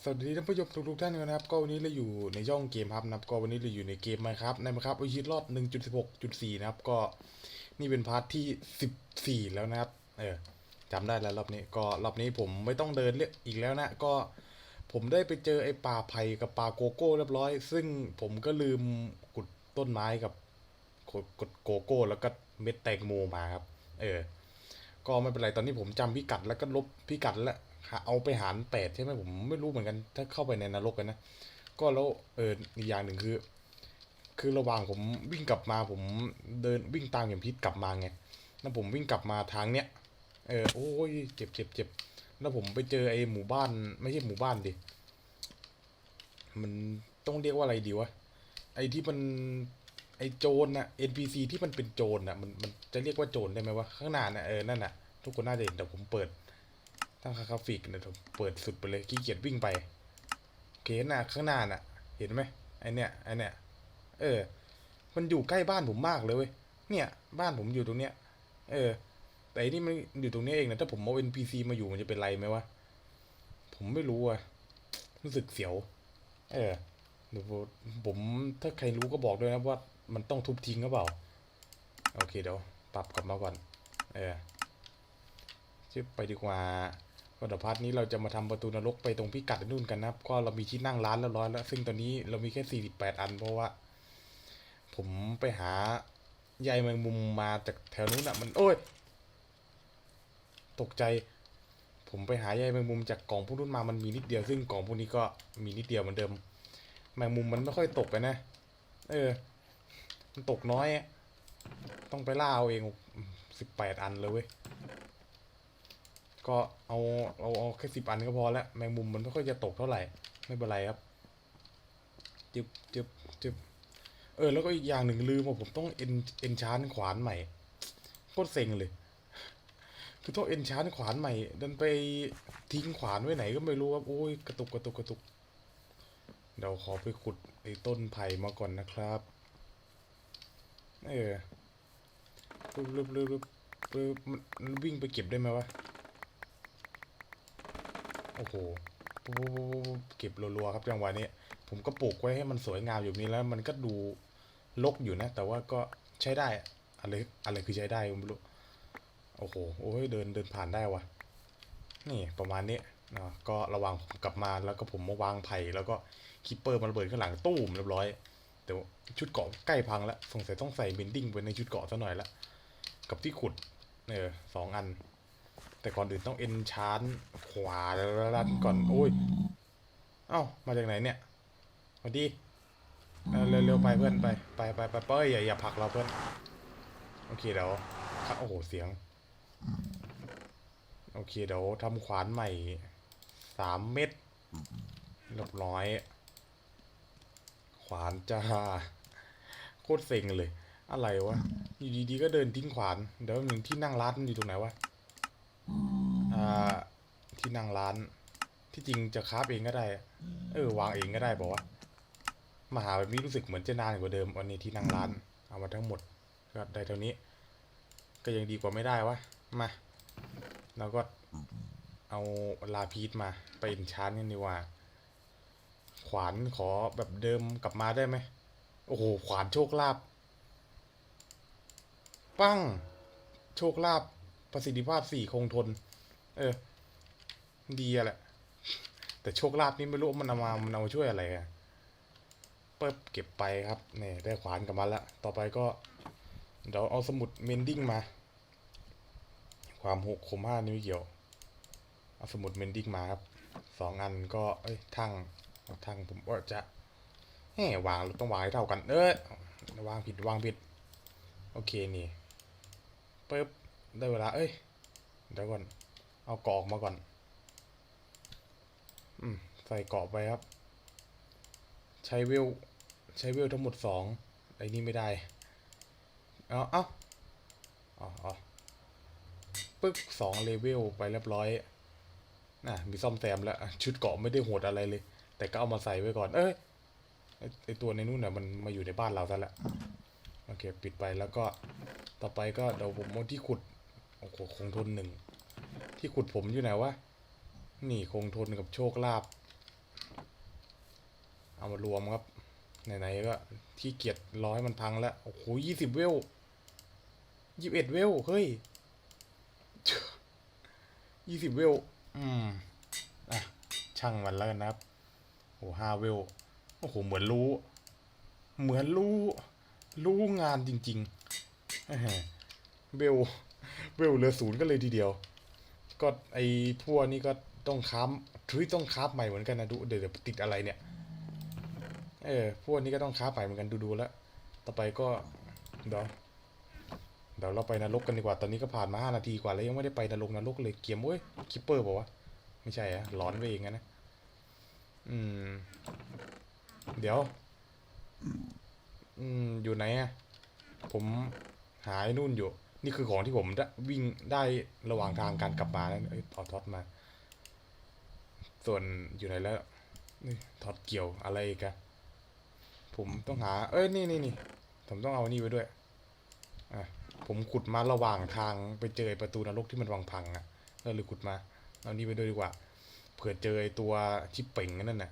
สวัสดีท่านผู้ชมทุกๆท่านนะครับ ก็วันนี้เราอยู่ในช่องเกมครับนะครับก็วันนี้เราอยู่ในเกมไหมครับในไหมครับวิชิตรอด1.16.4 นะครับ ก็นี่เป็นพาร์ทที่ 14 แล้วนะครับ เออจำได้แล้วรอบนี้ก็รอบนี้ผมไม่ต้องเดินเรียกอีกแล้วนะ ก็ผมได้ไปเจอไอ้ปลาไผ่กับปลาโกโก้เรียบร้อย ซึ่งผมก็ลืมกุดต้นไม้กับกดกดโกโก้ แล้วก็เม็ดแตงโมมาครับ เออ ก็ไม่เป็นไรตอนนี้ผมจำพิกัดแล้วก็ลบพิกัดแล้ว เอาไปหารแปดใช่ไหมผมไม่รู้เหมือนกัน ถ้าเข้าไปในนรกกันนะ ก็แล้วเอออีกอย่างหนึ่งคือ คือระหว่างผมวิ่งกลับมาผมเดินวิ่งตามเข็มพิษกลับมาไงแล้วผมวิ่งกลับมาทางเนี้ยเออโอ้ยเจ็บเจ็บเจ็บแล้วผมไปเจอไอ้หมู่บ้าน ไม่ใช่หมู่บ้านดิมันต้องเรียกว่าอะไรดีวะไอ้ที่มันไอ้โจรน่ะ NPC ที่มันเป็นโจรน่ะมันมันจะเรียกว่าโจรได้ไหมวะข้างหน้าน่ะเออนั่นน่ะทุกคนน่าจะเห็นแต่ผมเปิด ตั้งค่ากราฟิกนะผมเปิดสุดไปเลยขี้เกียจวิ่งไปโอเคน่ะข้างหน้าน่ะ เห็นไหมไอเนี้ยไอเนี้ยเออ มันอยู่ใกล้บ้านผมมากเลยเว้ยเนี่ย บ้านผมอยู่ตรงเนี้ย เออ แต่อันนี่มันอยู่ตรงนี้เองนะถ้าผมเอา NPC มาอยู่มันจะเป็นไรไหมวะผมไม่รู้อะรู้สึกเสียว เออเดี๋ยวผมถ้าใครรู้ก็บอกด้วยนะว่ามันต้องทุบทิ้งหรือเปล่า โอเคเดี๋ยวปรับกลับมาก่อน เออชิบไปดีกว่า ก็เดี๋ยวพาร์ทนี้เราจะมาทำประตูนรกไปตรงพิกัดนู่นกันนะครับ ก็เรามีที่นั่งร้านแล้วร้อยแล้ว ซึ่งตอนนี้เรามีแค่ 48 อันเพราะว่า ผมไปหาใยแมงมุมมาจากแถวนู้นอะมันโอ้ยตกใจ ผมไปหาใยแมงมุมจากกล่องพวกนู้นมามันมีนิดเดียวซึ่งกล่องพวกนี้ก็มีนิดเดียวเหมือนเดิม แมงมุมมันไม่ค่อยตกไปนะ เออ มันตกน้อย ต้องไปล่าเอาเองสิบแปดอันเลยเว้ย ก็เอาเอาเอาแค่สิบอันก็พอแล้วแมงมุมมันไม่ค่อยจะตกเท่าไหร่ ไม่เป็นไรครับจึบจึบจึบเออแล้วก็อีกอย่างหนึ่งลืมว่าผมต้องเอ็นเอ็นชานขวานใหม่โคตรเซ็งเลย คือต้องเอ็นชานขวานใหม่ ดันไปทิ้งขวานไว้ไหนก็ไม่รู้ครับโอ้ยกระตุกกระตุกกระตุกเดี๋ยวขอไปขุดไอ้ต้นไผ่มาก่อนนะครับเออปึ๊บปึ๊บปึ๊บปึ๊บปึ๊บมันวิ่งไปเก็บได้ไหมวะ โอ้โหปุ๊บปุ๊บปุ๊บปุ๊บเก็บรัวๆครับจังหวะนี้ ผมก็ปลูกไว้ให้มันสวยงามอยู่นี้แล้วมันก็ดูรกอยู่นะ แต่ว่าก็ใช้ได้อะไรอะไรคือใช้ได้ไม่รู้โอ้โหโอ้ยเดินเดินผ่านได้วะนี่ประมาณนี้นะก็ระวังกลับมาแล้วก็ผมมาวางไผ่แล้วก็คิปเปอร์มันระเบิดข้างหลังตู้มเรียบร้อยแต่ว่าชุดเกาะใกล้พังแล้วสงสัยต้องใส่เบนดิ้งไว้ในชุดเกาะซะหน่อยละกับที่ขุดเออสองอัน แต่ก่อนอื่นต้องเอนชานขวาแล้วลันก่อน โอ้ย เอ้า มาจากไหนเนี่ยสวัสดีเร็วๆไปเพื่อนไปไปไปไปเป้ยอย่าอย่าผลักเราเพื่อน โอเคเดี๋ยวครับโอ้โหเสียง โอเคเดี๋ยวทำขวานใหม่สามเม็ดเรียบร้อย ขวานจ้าโคตรเซ็งเลย อะไรวะ อยู่ดีๆก็เดินทิ้งขวาน เดี๋ยวหนึ่งที่นั่งร้านอยู่ตรงไหนวะ อ่าที่นั่งร้าน ที่จริงจะคราฟเองก็ได้ เออ วางเองก็ได้บอกว่ามาหาแบบนี้รู้สึกเหมือนจะนานกว่าเดิมวันนี้ที่นั่งร้าน เอามาทั้งหมดก็ได้เท่านี้ ก็ยังดีกว่าไม่ได้วะมาแล้วก็เอาลาพีทมาไปอินชานกันดีกว่า ขวานขอแบบเดิมกลับมาได้ไหมโอ้โหขวานโชคลาภปั้ง โชคลาภ ประสิทธิภาพสี่คงทน เออ ดีอะแหละ แต่โชคลาภนี่ไม่รู้มันเอามามันเอามาช่วยอะไรอะเปิบเก็บไปครับเนี่ยได้ขวานกลับมาแล้วต่อไปก็ เดี๋ยวเอาสมุดเมนดิ้งมา ความหกคมห้านี่ไม่เกี่ยว เอาสมุดเมนดิ้งมาครับสองอันก็เอ้ยทั้งทั้งผมว่าจะแหมวางต้องวางให้เท่ากัน เอ้ยวางผิดวางผิด โอเคนี่ปึ๊บ ได้เวลา เอ้ย เดี๋ยวก่อน เอากรอกมาก่อน อืม ใส่เกาะไปครับ ใช้เวล ใช้เวลทั้งหมดสองไอ้นี่ไม่ได้ เอาเอ้าอ๋ออ๋อปึ๊กสองเลเวลไปเรียบร้อยน่ะมีซ่อมแซมแล้ว ชุดเกาะไม่ได้โหดอะไรเลย แต่ก็เอามาใส่ไว้ก่อน เอ้ยไอตัวในนู่นน่ะมันมาอยู่ในบ้านเราซะแล้วโอเค ปิดไปแล้วก็ต่อไปก็เดี๋ยวผมเอาที่ขุด โอ้โหคงทนหนึ่ง ที่ขุดผมอยู่ไหนวะ นี่คงทนกับโชคลาภ เอามารวมครับ ไหนๆก็ที่เกียจรอให้มันพังแล้ว โอ้โหยี่สิบเวลยี่สิบเอ็ดเวล เฮ้ยยี่สิบเวล อืม อะ ช่างมันแล้วกันนะครับ โอ้ห้าเวล โอ้โห เหมือนรู้ เหมือนรู้ รู้งานจริงๆเวล เวลเหลือศูนย์ก็เลยทีเดียว ก็ไอพวกนี้ก็ต้องค้ามทุยต้องค้าใหม่เหมือนกันนะดูเดี๋ยวเดี๋ยวติดอะไรเนี่ย เออพวกนี้ก็ต้องค้าใหม่เหมือนกันดูๆแล้ว ต่อไปก็เดี๋ยวเดี๋ยวเราไปนรกกันดีกว่า ตอนนี้ก็ผ่านมาห้านาทีกว่าแล้วยังไม่ได้ไปนรกนรกเลยเกียมเว้ยคิปเปอร์บอกว่าวะไม่ใช่อะหลอนไปเองนะ อืม เดี๋ยว อืม อยู่ไหนอะผมหายนู่นอยู่ นี่คือของที่ผมได้วิ่งได้ระหว่างทางการกลับมาแล้วเอ้ยถอท็อตมา ส่วนอยู่ไหนแล้วนี่ถอดเกี่ยวอะไรอีกันผมต้องหา เอ้ยนี่นี่นี่ผมต้องเอานี่ไว้ด้วยอะผมขุดมาระหว่างทางไปเจอประตูนรกที่มันวังพังอะก็เลยขุดมาเอานี่ไปด้วยดีกว่าเผื่อเจอตัวที่เป่งนั่นน่ะ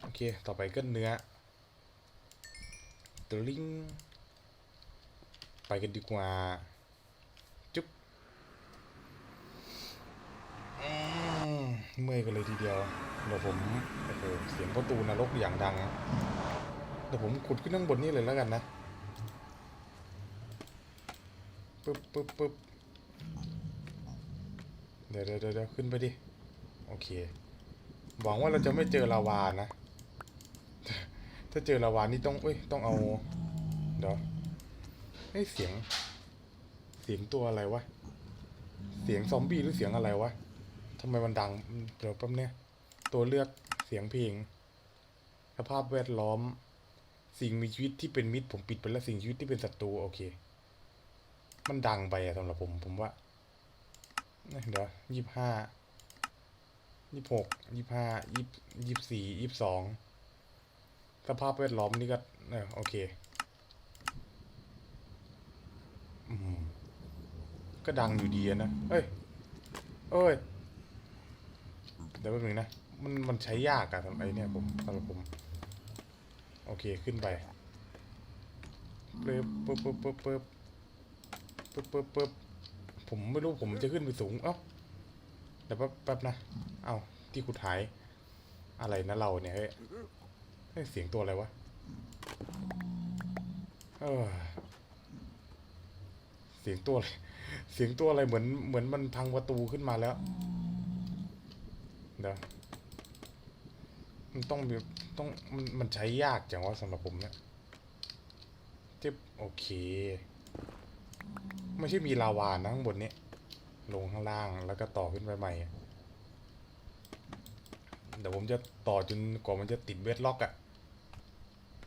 โอเค ต่อไปก็เนื้อตลิง ไปกันดีกว่า จุ๊บเมื่อยกันเลยทีเดียวเดี๋ยวผมโอ้โหเสียงประตูนรกอย่างดังเดี๋ยวผมขุดขึ้นข้างบนนี่เลยแล้วกันนะปึ๊บปึ๊บปึ๊บเดี๋ยวเดี๋ยวเดี๋ยวขึ้นไปดิ โอเค หวังว่าเราจะไม่เจอลาวานะ ถ้าเจอลาวานี่ต้องเอ้ย ต้องเอา เดี๋ยว เฮ้ยเสียง เสียงตัวอะไรวะ เสียงซอมบี้หรือเสียงอะไรวะทำไมมันดัง เดี๋ยวแป๊บเนี้ยตัวเลือกเสียงเพลงสภาพแวดล้อม สิ่งมีชีวิตที่เป็นมิตรผมปิดไปแล้วสิ่งมีชีวิตที่เป็นศัตรูโอเค มันดังไปอะสำหรับผมผมว่าเดี๋ยวยี่ห้ายี่หกยี่ห้ายี่ยี่สี่ยี่สองสภาพแวดล้อมนี่ก็เออโอเค อืม ก็ดังอยู่ดีนะ เอ้ย เอ้ย เดี๋ยวแป๊บนึงนะ มันมันใช้ยากอะสำหรับไอเนี่ยผมสำหรับผม โอเคขึ้นไปปึ๊บปึ๊บปึ๊บปึ๊บปึ๊บปึ๊บปึ๊บปึ๊บผมไม่รู้ผมจะขึ้นไปสูง เอ้าเดี๋ยวแป๊บแป๊บนะ เอ้าที่ขุดหาย อะไรนะเราเนี่ยเฮ้ยเฮ้ยเสียงตัวอะไรวะ เออ เสียงตัวอะไรเสียงตัวอะไรเหมือนเหมือนมันพังประตูขึ้นมาแล้วเดี๋ยวมันต้องมีต้องมันมันใช้ยากจังว่าสำหรับผมเนี่ยเจ็บโอเค ไม่ใช่มีลาวานะข้างบนเนี้ยลงข้างล่างแล้วก็ต่อขึ้นไปใหม่อะเดี๋ยวผมจะต่อจนกว่ามันจะติดเวทล็อกอะ่ะ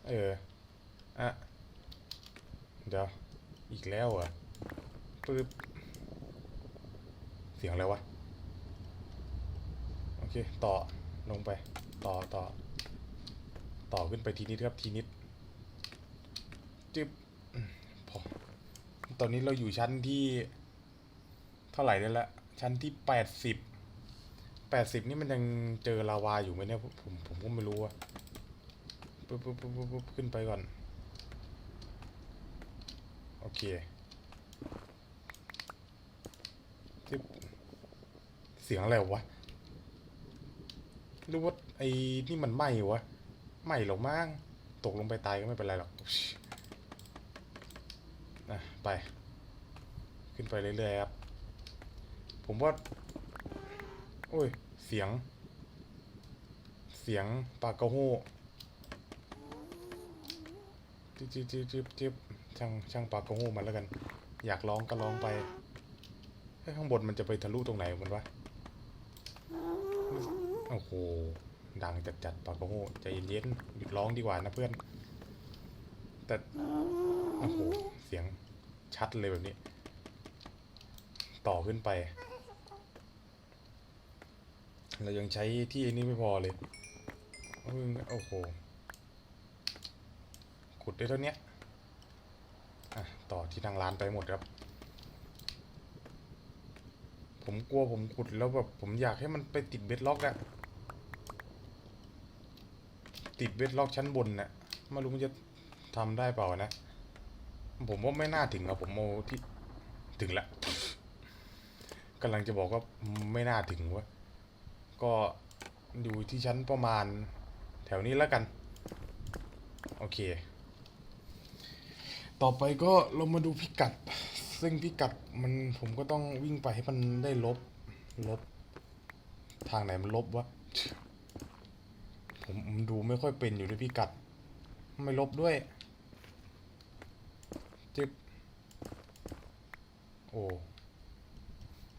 เออ อะ เดี๋ยว อีกแล้วเหรอะ ปึ๊บเสียงอะไรวะ โอเค ต่อลงไป ต่อต่อ ต่อขึ้นไปทีนิดครับทีนิดจึ๊บพอตอนนี้เราอยู่ชั้นที่เท่าไหร่ได้ละชั้นที่แปดสิบแปดสิบนี่มันยังเจอลาวาอยู่ไหมเนี่ยผมผมก็ไม่รู้อะปึ๊บปึ๊บปึ๊บปึ๊บปึ๊บขึ้นไปก่อน โอเคจึ๊บ เสียงอะไรวะหรือว่าไอ้นี่มันไหมวะไหมหรอมั้งตกลงไปตายก็ไม่เป็นไรหรอกนะไป ขึ้นไปเรื่อยๆครับ ผมว่า โอ้ย เสียง เสียงปากกระโหจิ๊บจิ๊บจิ๊บจิ๊บจิ๊บช่างช่างปากกระโหมันแล้วกัน อยากร้องก็ร้องไปเฮ้ข้างบนมันจะไปทะลุตรงไหนมันวะ โอ้โห ดังจัดจัดๆปากกระโหใจเย็นๆหยุดร้องดีกว่านะเพื่อน แต่โอ้โห เสียงชัดเลยแบบนี้ ต่อขึ้นไป เรายังใช้ที่นี้ไม่พอเลยโอ้โห ขุดได้เท่านี้ อะ ต่อที่ทางร้านไปหมดครับ ผมกลัวผมขุดแล้วแบบผมอยากให้มันไปติดเบ็ดล็อกอะติดเวทล็อกชั้นบนนะไม่รู้มันจะทำได้เปล่านะ ผมว่าไม่น่าถึงอะผมโมที่ถึงละกำลังจะบอกว่าไม่น่าถึงวะก็อยู่ที่ชั้นประมาณแถวนี้แล้วกัน โอเค ต่อไปก็เรามาดูพิกัด ซึ่งพิกัดมันผมก็ต้องวิ่งไปให้มันได้ลบ ลบ ทางไหนมันลบวะ ผมดูไม่ค่อยเป็นอยู่ด้วยพิกัด ไม่ลบด้วย จึ๊บ โอ้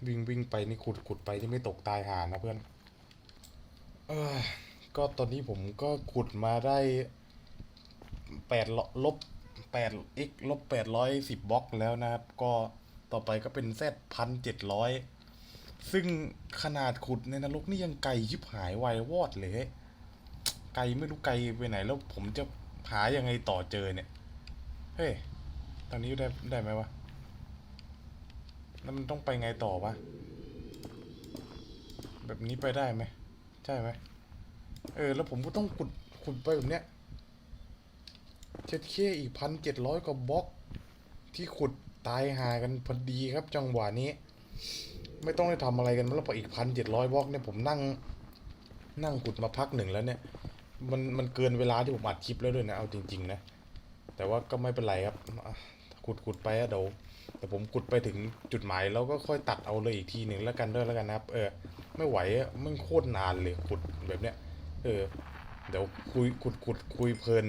วิ่งวิ่งไปนี่ขุดขุดไปนี่ไม่ตกตายหานะเพื่อน เออ ก็ตอนนี้ผมก็ขุดมาได้แปดลบ แปด x ลบแปดร้อยสิบล็อกแล้วนะครับ ก็ต่อไปก็เป็นแซดพันเจ็ดร้อยซึ่งขนาดขุดในนรกนี่ยังไกลชิบหายไววอดเลย ไกลไม่รู้ไกลไปไหนแล้วผมจะหายังไงต่อเจอเนี่ย เฮ้ยตอนนี้ได้ได้ไหมวะแล้วมันต้องไปไงต่อวะ แบบนี้ไปได้ไหม ใช่ไหม เออ แล้วผมก็ต้องขุดขุดไปแบบเนี้ย เช็ดเคอีกพันเจ็ดร้อยกว่าบล็อก ที่ขุดตายหากันพอดีครับ จังหวะนี้ ไม่ต้องได้ทำอะไรกันแล้วพออีกพันเจ็ดร้อยบล็อกเนี่ยผมนั่ง นั่งขุดมาพักหนึ่งแล้วเนี่ย มันมันเกินเวลาที่ผมอัดคลิปแล้วด้วยนะเอาจริง ๆ นะ แต่ว่าก็ไม่เป็นไรครับขุดขุดไปอะเดี๋ยวแต่ผมขุดไปถึงจุดหมายแล้วก็ค่อยตัดเอาเลยอีกทีหนึ่งแล้วกันด้วยแล้วกันนะครับ เออ ไม่ไหวอะมันโคตรนานเลยขุดแบบเนี้ย เออ เดี๋ยวคุยขุดขุดคุยเพลิน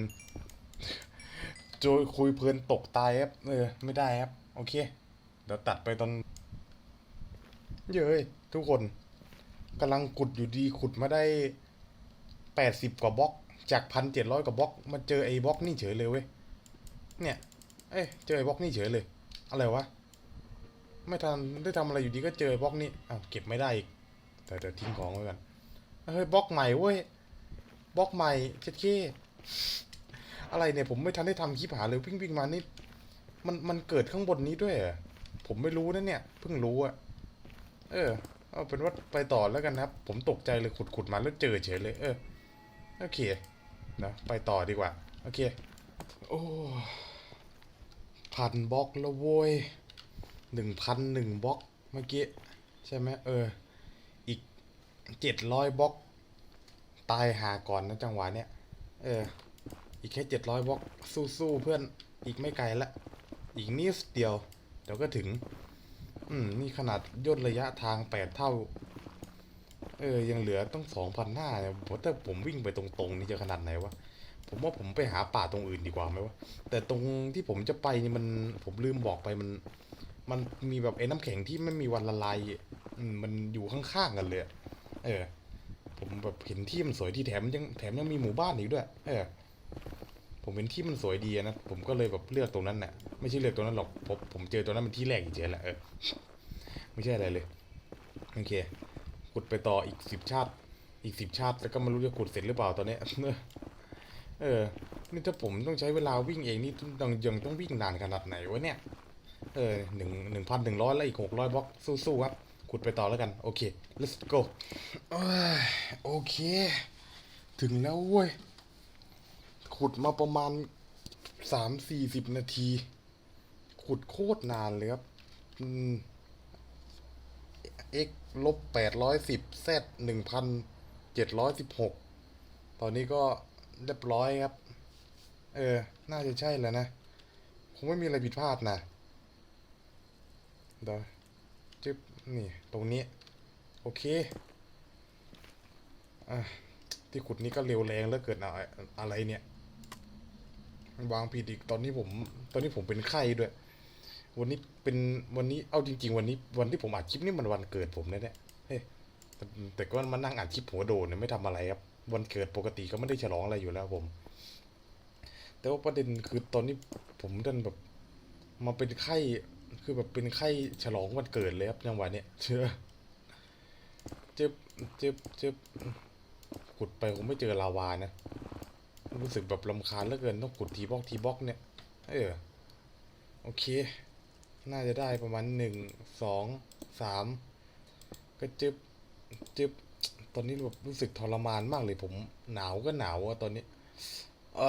จยคุยเพลินตกตายครับเออ ไม่ได้ครับ โอเค เดี๋ยวตัดไปตอน เย้ยทุกคนกำลังขุดอยู่ดีขุดมาได้แปดสิบกว่าบล็อก จากพันเจ็ดร้อยกว่าบล็อกมาเจอไอ้บล็อกนี่เฉยเลยเว้ยเนี่ย เอ้ยเจอไอ้บล็อกนี่เฉยเลย อะไรวะไม่ทันได้ทำอะไรอยู่ดีก็เจอไอ้บล็อกนี่อ้าวเก็บไม่ได้อีกแต่เดี๋ยวทิ้งของไว้ก่อนเฮ้ยบล็อกใหม่เว้ยบล็อกใหม่เช็ดเค อะไรเนี่ยผมไม่ทันได้ทำคลิปหาเลยวิ่งวิ่งมานี่มันมันเกิดข้างบนนี้ด้วยผมไม่รู้นะเนี่ยเพิ่งรู้อะเออ เอาเป็นว่าไปต่อแล้วกันนะครับ ผมตกใจเลยขุดขุดมาแล้วเจอเฉยเลย เออโอเคนะไปต่อดีกว่าโอเคโอ้พันบล็อกแล้วโว้ยหนึ่งพันหนึ่งบล็อกเมื่อกี้ใช่ไหมเออ อีกเจ็ดร้อยบล็อก ตายหาก่อนนะจังหวะเนี้ยเออ อีกแค่เจ็ดร้อยบล็อกสู้ๆเพื่อนอีกไม่ไกลละ อีกนิดเดียว เดี๋ยวก็ถึง อืม นี่ขนาดย่นระยะทางแปดเท่า เออ ยังเหลือต้องสองพันห้าเนี่ยผมถ้าผมวิ่งไปตรงๆ นี่จะขนาดไหนวะ ผมว่าผมไปหาป่าตรงอื่นดีกว่าไหมวะ แต่ตรงที่ผมจะไปนี่มันผมลืมบอกไปมัน มันมีแบบไอ้น้ำแข็งที่ไม่มีวันละลายมันอยู่ข้างๆกันเลย เออ ผมแบบเห็นที่มันสวยที่แถมยังแถมยังมีหมู่บ้านอีกด้วย เออ ผมเห็นที่มันสวยดีอะนะ ผมก็เลยแบบเลือกตรงนั้นน่ะ ไม่ใช่เลือกตรงนั้นหรอกผมผมเจอตัวนั้นเป็นที่แรกเฉยแหละเออไม่ใช่อะไรเลย โอเคขุดไปต่ออีกสิบชาติ อีกสิบชาติแล้วก็ไม่รู้จะขุดเสร็จหรือเปล่าตอนเนี้ยเออ นี่ถ้าผมต้องใช้เวลาวิ่งเองนี่ต้องยังต้องวิ่งนานขนาดไหนวะเนี่ย เออหนึ่งหนึ่งพันหนึ่งร้อยแล้วอีกหกร้อยบล็อกสู้ๆครับขุดไปต่อแล้วกัน โอเค let's go เอ้ยโอเค ถึงแล้วเว้ย ขุดมาประมาณสามสี่สิบนาที ขุดโคตรนานเลยครับอืม x ลบแปดร้อยสิบ z หนึ่งพันเจ็ดร้อยสิบหกตอนนี้ก็เรียบร้อยครับ เออ น่าจะใช่แล้วนะ คงไม่มีอะไรผิดพลาดนะเดี๋ยวจึ๊บนี่ ตรงนี้ โอเค อะ ที่ขุดนี้ก็เร็วแรงแล้วเกิดอะไรอะไรเนี่ยวางผิดอีกตอนนี้ผม ตอนนี้ผมเป็นไข้ด้วย วันนี้เป็นวันนี้เอาจริง ๆ วันนี้วันที่ผมอัดคลิปนี่มันวันเกิดผมนะเนี่ยเฮ้แต่ก็มานั่งอัดคลิปหัวโดนเนี่ยไม่ทำอะไรครับ วันเกิดปกติก็ไม่ได้ฉลองอะไรอยู่แล้วผม แต่ว่าประเด็นคือตอนนี้ผมดันแบบมาเป็นไข้คือแบบเป็นไข้ฉลองวันเกิดเลยครับจังหวะเนี้ยเชื่อเจ็บเจ็บเจ็บขุดไปคงไม่เจอลาวานะ รู้สึกแบบลำคาญเหลือเกินต้องขุดทีบล็อกทีบล็อกเนี่ย เออ โอเค น่าจะได้ประมาณหนึ่งสองสามก็จึบจึบตอนนี้แบบรู้สึกทรมานมากเลยผมหนาวก็หนาวอะตอนนี้อ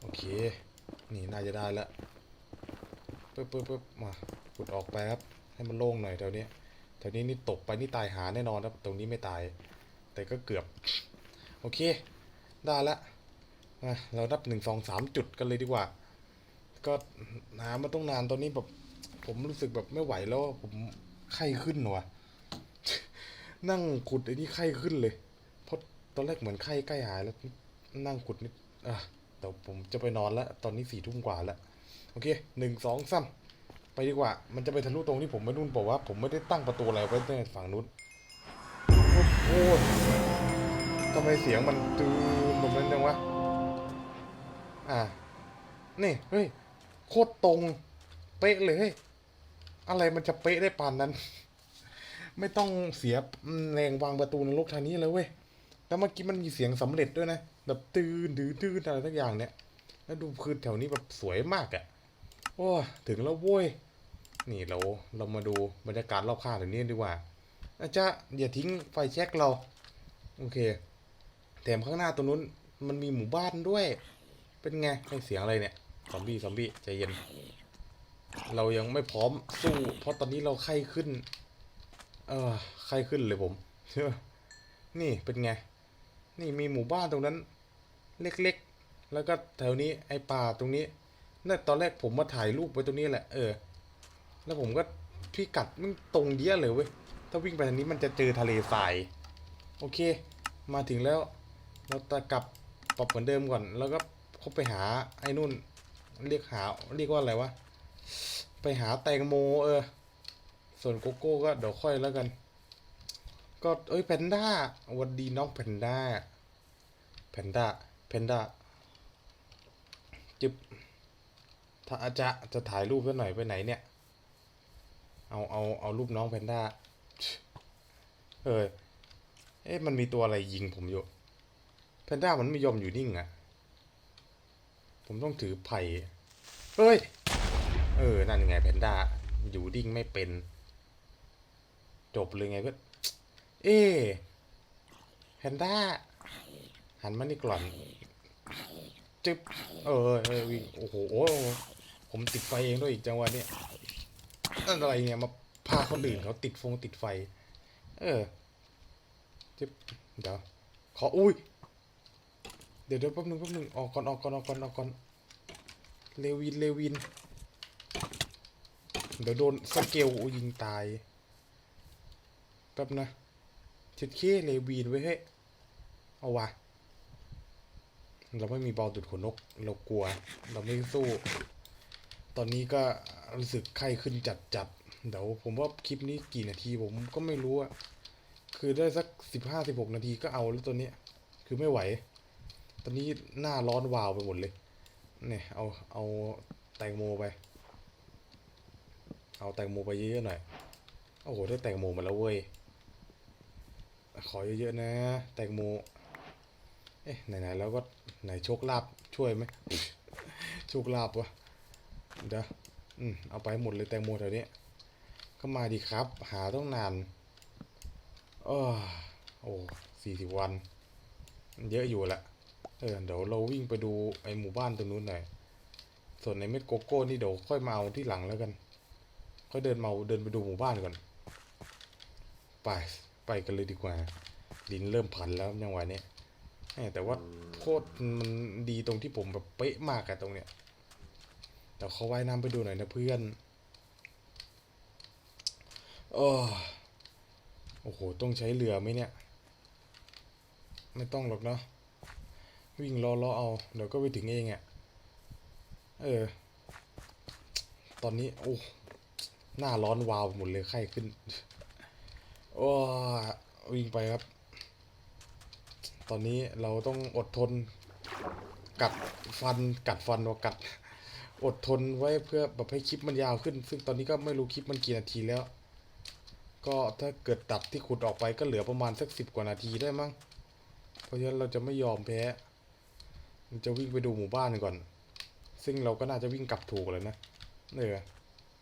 โอเค นี่น่าจะได้แล้วปึ๊บปึ๊บปึ๊บมาขุดออกไปครับ ให้มันโล่งหน่อยแถวนี้แถวนี้นี่ตกไปนี่ตายหาแน่นอนครับ ตรงนี้ไม่ตาย แต่ก็เกือบ โอเค ได้ละมาเรานับหนึ่งสองสามจุดกันเลยดีกว่า ก็หามาต้องนานตอนนี้แบบ ผมรู้สึกแบบไม่ไหวแล้วผมไข้ขึ้นว่ะนั่งขุดไอ้นี่ไข้ขึ้นเลย เพราะตอนแรกเหมือนไข้ใกล้หายแล้ว นั่งขุดนิดอะแต่ผมจะไปนอนแล้ว ตอนนี้สี่ทุ่มกว่าแล้ว โอเคหนึ่งสองสามไปดีกว่า มันจะไปทะลุตรงที่ผมไม่นู่นบอกว่า ผมไม่ได้ตั้งประตูอะไรไว้ตั้งแต่ฝั่งนู้นโอ้โหทำไมเสียงมันตืน แบบนั้นจังวะ อะนี่ เฮ้ย โคตรตรง เป๊ะเลยเฮ้ยอะไรมันจะเป๊ะได้ปานนั้น ไม่ต้องเสียแรงวางประตูในโลกทางนี้เลยเว้ย แล้วเมื่อกี้มันมีเสียงสำเร็จด้วยนะ แบบตื่นดื้อตื่นอะไรสักอย่างเนี่ย แล้วดูพื้นแถวนี้แบบสวยมากอะ่ะ โอ้ถึงแล้วโว้ย นี่เราเรามาดูบรรยากาศรอบข้างแถวนี้ดีกว่าอาจจะอย่าทิ้งไฟแช็กเรา โอเคแถมข้างหน้าตรงนู้น มันมีหมู่บ้านด้วย เป็นไงไอเสียงอะไรเนี่ย ซอมบี้ ซอมบี้ ใจเย็น เรายังไม่พร้อมสู้ เพราะตอนนี้เราไข้ขึ้น เออไข้ขึ้นเลยผมเชื่อนี่เป็นไง นี่มีหมู่บ้านตรงนั้น เล็กๆ แล้วก็แถวนี้ไอ้ป่าตรงนี้นั่นตอนแรกผมมาถ่ายรูปไว้ตรงนี้แหละ เออ แล้วผมก็พิกัดมันตรงเดียเลยเว้ย ถ้าวิ่งไปทางนี้มันจะเจอทะเลทราย โอเค มาถึงแล้ว เราจะกลับ ปรับเหมือนเดิมก่อน แล้วก็เขาไปหาไอ้นู่น เรียกหา เรียกว่าอะไรวะ ไปหาแตงโมเออ ส่วนโกโก้ก็เดี๋ยวค่อยแล้วกัน ก็เอ้ยแพนด้าวันดีน้องแพนด้าแพนด้าแพนด้าจึบถ้าอาจะจะถ่ายรูปซะหน่อยไปไหนเนี่ย เอาเอาเอารูปน้องแพนด้าเออเอ๊ะมันมีตัวอะไรยิงผมอยู่ นด้ามันไม่ยอมอยู่นิ่งอะ่ะ ผมต้องถือไผ่เฮ้ย เออ นั่นไงแพนด้า อยู่ดิ้งไม่เป็น จบเลยไงเพื่อเอ๊แพนด้า หันมานี่ก่อน จึ๊บ เออเออวิ่งโอ้โห ผมติดไฟเองด้วยอีกจังหวะเนี้ยนั่นอะไรเนี่ย มาพาคนอื่นเขาติดฟงติดไฟ เออ จึ๊บ เดี๋ยว ขอ อุ้ย ดี๋ยวเดี๋ยวแป๊บนึงแป๊บนึงออกก่อนออกก่อนออกก่อนออกก่อนเลวินเลวิน เดี๋ยวโดนสเกลยิงตายแป๊บนะเช็ดเคเลวีนไว้ให้ยเอาวะเราไม่มีบอลตุดขนนกเรากลัว เราไม่สู้ ตอนนี้ก็รู้สึกไข้ขึ้นจัดจัดเดี๋ยวผมว่าคลิปนี้กี่นาทีผมก็ไม่รู้อะคือได้สักสิบห้าสิบหกนาทีก็เอาแล้วตัวเนี้ยคือไม่ไหว ตอนนี้หน้าร้อนวาวไปหมดเลย เนี่ยเอาเอาแตงโมไป เอาแตงโมไปเยอะๆหน่อย โอ้โหได้แตงโมมาแล้วเว้ย ขอเยอะๆนะ แตงโม เอ๊ะไหนๆแล้วก็ไหนโชคลาภช่วยไหมโชคลาภวะเดี๋ยวอืมเอาไปหมดเลยแตงโมแถวนี้ก็มาดีครับ หาต้องนานโอ้โอ้สี่สิบวัน เยอะอยู่ละ เออเดี๋ยวเราวิ่งไปดูไอหมู่บ้านตรงนู้นหน่อย ส่วนในเม็ดโกโก้นี่เดี๋ยวค่อยมาเอาที่หลังแล้วกัน ค่อยเดินมาเดินไปดูหมู่บ้านก่อน ไปไปกันเลยดีกว่า ดินเริ่มผันแล้วยังหวะเนี้ยแหม่แต่ว่าโคตรมันดีตรงที่ผมแบบเป๊ะมากอะตรงเนี้ยแต่เขาว่ายน้ำไปดูหน่อยนะเพื่อนโอ้โอ้โห ต้องใช้เรือไหมเนี่ย ไม่ต้องหรอกเนาะ วิ่งรอรอเอา เดี๋ยวก็ไปถึงเองอะ่ะ เออ ตอนนี้ โอ้หน้าร้อนวาวหมดเลยไข้ขึ้นโอ้วิ่งไปครับ ตอนนี้เราต้องอดทน กัดฟันกัดฟันว่ากัด อดทนไว้เพื่อแบบให้คลิปมันยาวขึ้น ซึ่งตอนนี้ก็ไม่รู้คลิปมันกี่นาทีแล้ว ก็ถ้าเกิดตัดที่ขุดออกไปก็เหลือประมาณสักสิบกว่านาทีได้มั้ง เพราะฉะนั้นเราจะไม่ยอมแพ้ จะวิ่งไปดูหมู่บ้านก่อน ซึ่งเราก็น่าจะวิ่งกลับถูกเลยนะเออ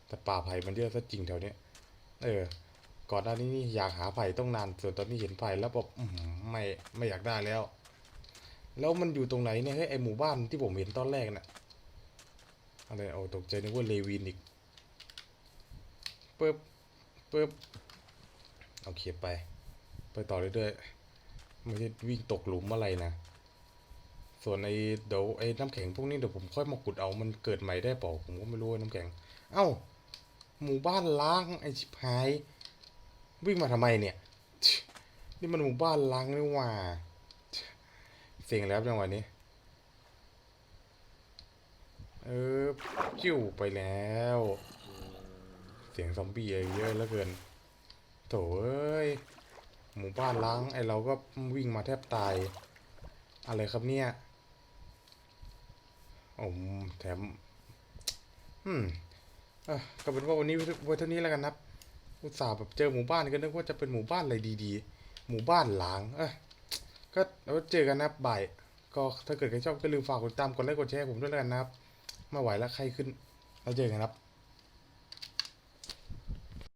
แต่ป่าไผ่มันเยอะซะจริงแถวเนี้ยเออ ก่อนหน้านี้นี่อยากหาไผ่ต้องนานส่วนตอนนี้เห็นไผ่แล้วแบบไม่ไม่อยากได้แล้ว แล้วมันอยู่ตรงไหนเนี่ยเฮ้ยไอหมู่บ้านที่ผมเห็นตอนแรกน่ะอะไรโอ้ตกใจนึกว่าเลวินอีกปึ๊บปึ๊บเอาเขียบไป ไปต่อเรื่อยๆไม่ใช่วิ่งตกหลุมอะไรนะ ส่วนไอ้เดี๋ยวไอ้น้ำแข็งพวกนี้เดี๋ยวผมค่อยมาขุดเอามันเกิดใหม่ได้เปล่าผมก็ไม่รู้น้ำแข็ง เอ้า หมู่บ้านล้างไอ้ชิบหายวิ่งมาทำไมเนี่ย นี่มันหมู่บ้านล้างนี่หว่าเสียงแล้วจังหวะนี้ เออจิ้วไปแล้ว เสียงซอมบี้เยอะเหลือเกินโถเอ้ยหมู่บ้านล้างไอเราก็วิ่งมาแทบตาย อะไรครับเนี่ย โอ้แถม อืมอะก็เป็นว่าวันนี้ไว้เท่านี้แล้วกันนะครับ อุตส่าห์แบบเจอหมู่บ้านก็นึกว่าจะเป็นหมู่บ้านอะไรดีๆ หมู่บ้านหลาง เออก็แล้วเจอกันนะครับบ่าย ก็ถ้าเกิดใครชอบก็ลืมฝากกดติดตามกดไลค์กดแชร์ผมด้วยแล้วกันนะครับไม่ไหวแล้วใครขึ้น เราเจอกันครับ